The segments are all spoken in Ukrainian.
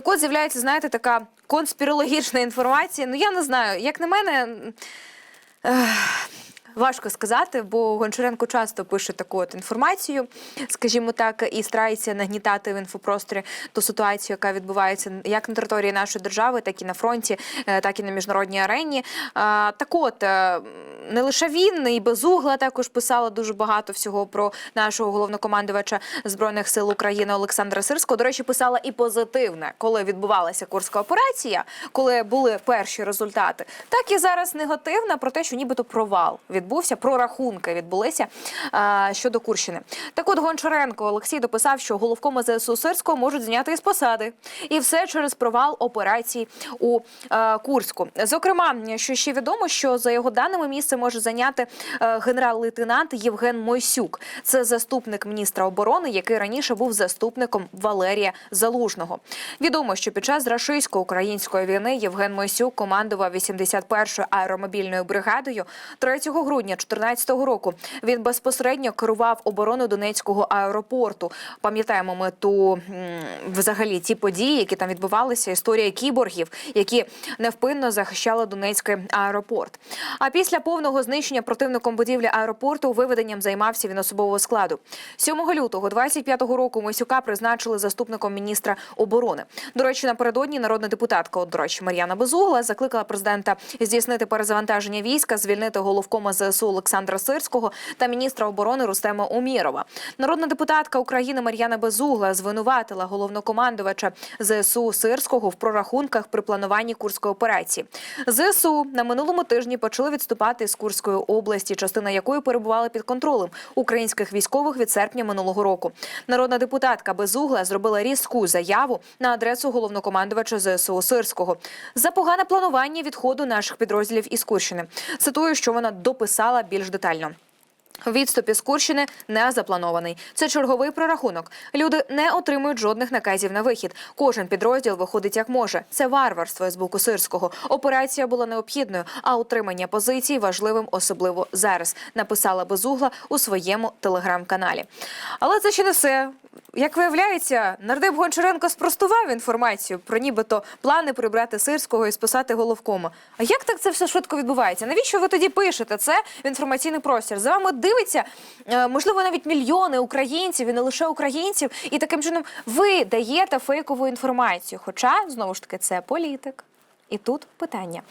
Так от з'являється, знаєте, така конспірологічна інформація. Ну я не знаю, як на мене. ех, Важко сказати, бо Гончаренко часто пише таку от інформацію, скажімо так, і старається нагнітати в інфопросторі ту ситуацію, яка відбувається як на території нашої держави, так і на фронті, е, так і на міжнародній арені. Так от е, не лише він, і безугла також писала дуже багато всього про нашого головнокомандувача збройних сил України Олександра Сирського. До речі, писала і позитивне, коли відбувалася курська операція, коли були перші результати. Так і зараз негативна про те, що нібито провал відбувся, прорахунки відбулися а, щодо Курщини. Так от Гончаренко Олексій дописав, що головкома ЗСУ Сирського можуть зняти із посади, і все через провал операції у е, Курську. Зокрема, що ще відомо, що за його даними місце може зайняти генерал-лейтенант Євген Мойсюк. Це заступник міністра оборони, який раніше був заступником Валерія Залужного. Відомо, що під час рашистсько-української війни Євген Мойсюк командував 81-ю аеромобільною бригадою 3 грудня 2014 року. Він безпосередньо керував обороною Донецького аеропорту. Пам'ятаємо ми ту взагалі ті події, які там відбувалися. Історія кіборгів, які невпинно захищали Донецький аеропорт. А після повного знищення противником будівлі аеропорту виведенням займався він особового складу. 7 лютого 25-го року Мосюка призначили заступником міністра оборони. До речі, напередодні народна депутатка, от, до речі, Мар'яна Безугла закликала президента здійснити перезавантаження війська, звільнити головкома ЗСУ Олександра Сирського та міністра оборони Рустема Умєрова. Народна депутатка України Мар'яна Безугла звинуватила головнокомандувача ЗСУ Сирського в прорахунках при плануванні курської операції. ЗСУ на минулому тижні почали відступати з Курської області, частина якої перебувала під контролем українських військових від серпня минулого року. Народна депутатка Безугла зробила різку заяву на адресу головнокомандувача ЗСУ Сирського за погане планування відходу наших підрозділів із Курщини. Цитую, що вона дописала більш детально. Відступ із Курщини не запланований. Це черговий прорахунок. Люди не отримують жодних наказів на вихід. Кожен підрозділ виходить як може. Це варварство з боку сирського. Операція була необхідною, а утримання позицій важливим, особливо зараз. Написала безугла у своєму телеграм-каналі. Але це ще не все. Як виявляється, нардеп Гончаренко спростував інформацію про нібито плани прибрати сирського і списати головкома. А як так це все швидко відбувається? Навіщо ви тоді пишете це в інформаційний простір? За вами дивиться, е, можливо, навіть мільйони українців і не лише українців, і таким чином ви даєте фейкову інформацію. Хоча знову ж таки це політик. І тут питання.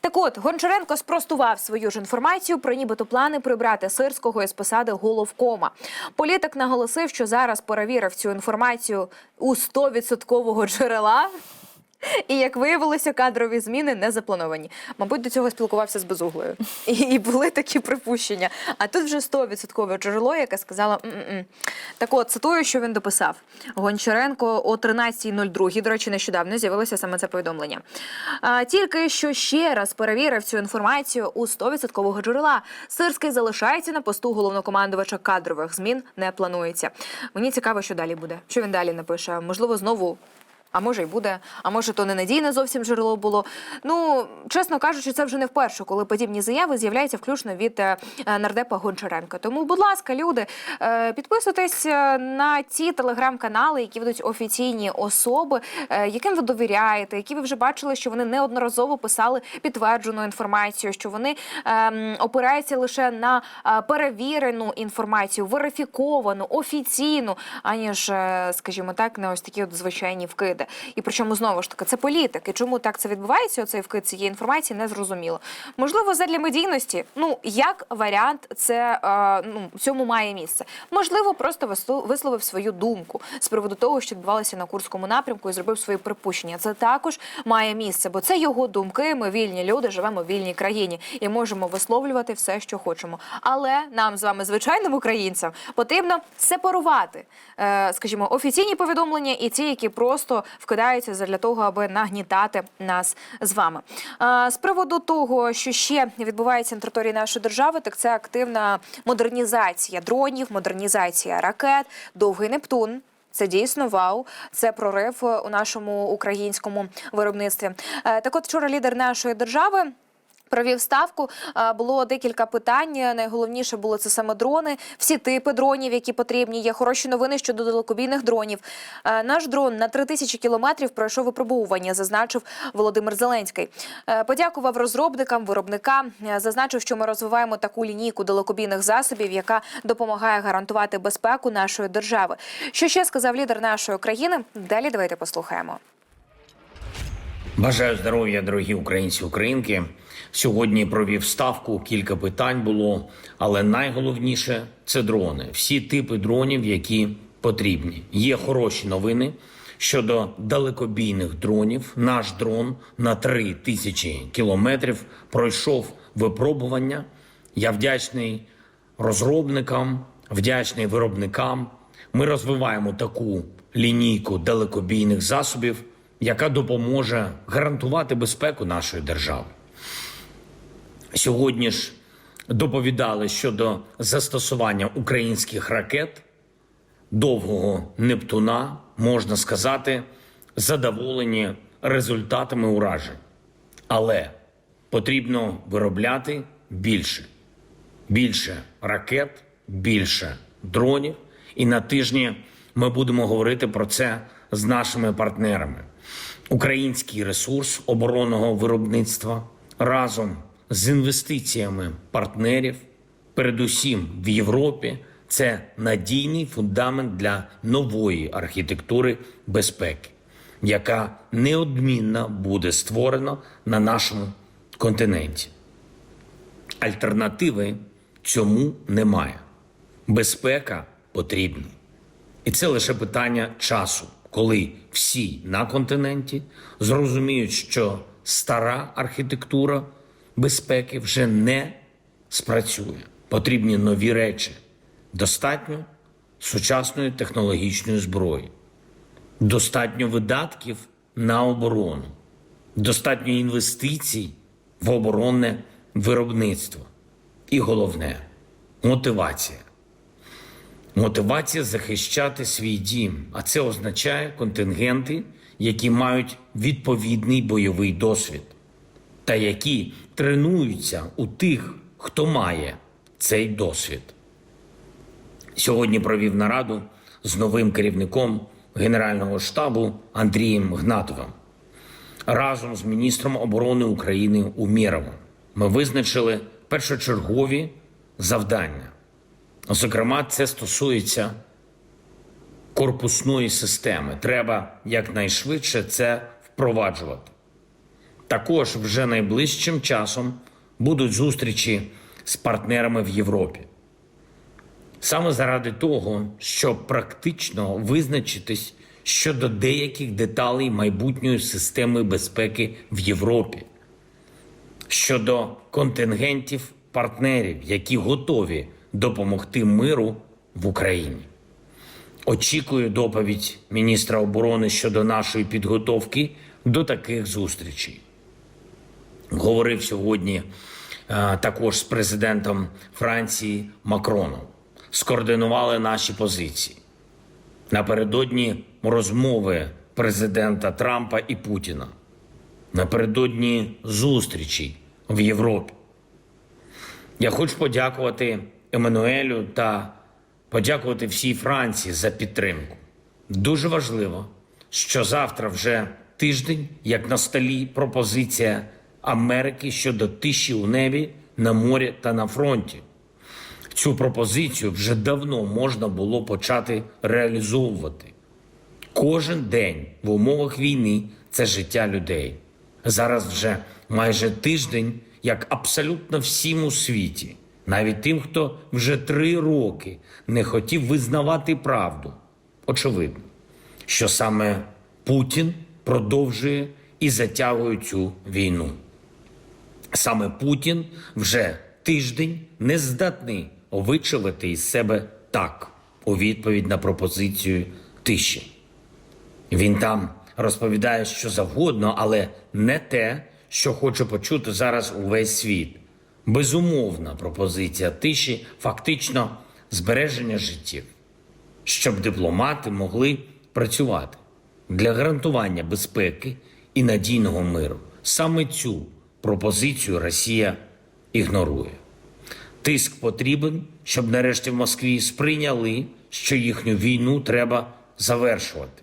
Так от, Гончаренко спростував свою ж інформацію про нібито плани прибрати Сирського із посади головкома. Політик наголосив, що зараз перевірив цю інформацію у 100% джерела. І як виявилося, кадрові зміни не заплановані. Мабуть, до цього спілкувався з безуглою. І, були такі припущення. А тут вже 100% джерело, яке сказала «М-м-м». Так от, цитую, що він дописав. Гончаренко о 13.02, до речі, нещодавно з'явилося саме це повідомлення. А, тільки що ще раз перевірив цю інформацію у 100% джерела. Сирський залишається на посту головнокомандувача кадрових змін не планується. Мені цікаво, що далі буде. Що він далі напише? Можливо, знову а може й буде, а може то ненадійне зовсім джерело було. Ну, чесно кажучи, це вже не вперше, коли подібні заяви з'являються включно від е, нардепа Гончаренка. Тому, будь ласка, люди, е, підписуйтесь е, на ті телеграм-канали, які ведуть офіційні особи, яким ви довіряєте, які ви вже бачили, що вони неодноразово писали підтверджену інформацію, що вони ем, опираються лише на перевірену інформацію, верифіковану, офіційну, аніж, скажімо так, на ось такі от звичайні вкиди. І причому знову ж таки це політик. І чому так це відбувається? Оцей вкид цієї інформації не зрозуміло. Можливо, задля медійності. Ну як варіант, це е, ну цьому має місце. Можливо, просто висловив свою думку з приводу того, що відбувалося на курському напрямку, і зробив свої припущення. Це також має місце, бо це його думки. Ми вільні люди, живемо в вільній країні і можемо висловлювати все, що хочемо. Але нам з вами, звичайним українцям, потрібно сепарувати, е, скажімо, офіційні повідомлення і ті, які просто вкидаються для того, аби нагнітати нас з вами. З приводу того, що ще відбувається на території нашої держави, так це активна модернізація дронів, модернізація ракет, довгий Нептун. Це дійсно вау. Це прорив у нашому українському виробництві. Е, Так, от вчора лідер нашої держави. Провів ставку. А, Було декілька питань. Найголовніше було це саме дрони, всі типи дронів, які потрібні. Є хороші новини щодо далекобійних дронів. Наш дрон на 3000 кілометрів пройшов випробовування, зазначив Володимир Зеленський. Е, Подякував розробникам, виробникам. Е, Зазначив, що ми розвиваємо таку лінійку далекобійних засобів, яка допомагає гарантувати безпеку нашої держави. Що ще сказав лідер нашої країни? Далі давайте послухаємо. Бажаю здоров'я, дорогі українці, українки. Сьогодні провів ставку, кілька питань було, але найголовніше це дрони. Всі типи дронів, які потрібні. Є хороші новини щодо далекобійних дронів. Наш дрон на 3 тисячі кілометрів пройшов випробування. Я вдячний розробникам, вдячний виробникам. Ми розвиваємо таку лінійку далекобійних засобів, яка допоможе гарантувати безпеку нашої держави. Сьогодні ж доповідали щодо застосування українських ракет довгого Нептуна, можна сказати, задоволені результатами уражень. Але потрібно виробляти більше більше ракет, більше дронів. І на тижні ми будемо говорити про це з нашими партнерами. Український ресурс оборонного виробництва разом з інвестиціями партнерів, передусім в Європі, це надійний фундамент для нової архітектури безпеки, яка неодмінно буде створена на нашому континенті. Альтернативи цьому немає. Безпека потрібна. І це лише питання часу, коли всі на континенті зрозуміють, що стара архітектура безпеки вже не спрацює. Потрібні нові речі. Достатньо сучасної технологічної зброї, достатньо видатків на оборону, достатньо інвестицій в оборонне виробництво. І головне мотивація. Мотивація захищати свій дім. А це означає контингенти, які мають відповідний бойовий досвід, та які тренуються у тих, хто має цей досвід. Сьогодні провів нараду з новим керівником Генерального штабу Андрієм Гнатовим разом з міністром оборони України Умєровим. Ми визначили першочергові завдання. Зокрема, це стосується корпусної системи. Треба якнайшвидше це впроваджувати. Також вже найближчим часом будуть зустрічі з партнерами в Європі. Саме заради того, щоб практично визначитись щодо деяких деталей майбутньої системи безпеки в Європі, щодо контингентів партнерів, які готові допомогти миру в Україні. Очікую доповідь міністра оборони щодо нашої підготовки до таких зустрічей. Говорив сьогодні е, також з президентом Франції Макроном. Скоординували наші позиції. Напередодні розмови президента Трампа і Путіна. Напередодні зустрічі в Європі. Я хочу подякувати Еммануелю та подякувати всій Франції за підтримку. Дуже важливо, що завтра вже тиждень, як на столі пропозиція Америки щодо тиші у небі, на морі та на фронті. Цю пропозицію вже давно можна було почати реалізовувати. Кожен день в умовах війни це життя людей. Зараз вже майже тиждень, як абсолютно всім у світі, навіть тим, хто вже три роки не хотів визнавати правду. Очевидно, що саме Путін продовжує і затягує цю війну. Саме Путін вже тиждень не здатний вичавити із себе так у відповідь на пропозицію тиші. Він там розповідає що завгодно, але не те, що хоче почути зараз увесь світ. Безумовна пропозиція тиші, фактично збереження життів, щоб дипломати могли працювати для гарантування безпеки і надійного миру. Саме цю пропозицію Росія ігнорує. Тиск потрібен, щоб нарешті в Москві сприйняли, що їхню війну треба завершувати.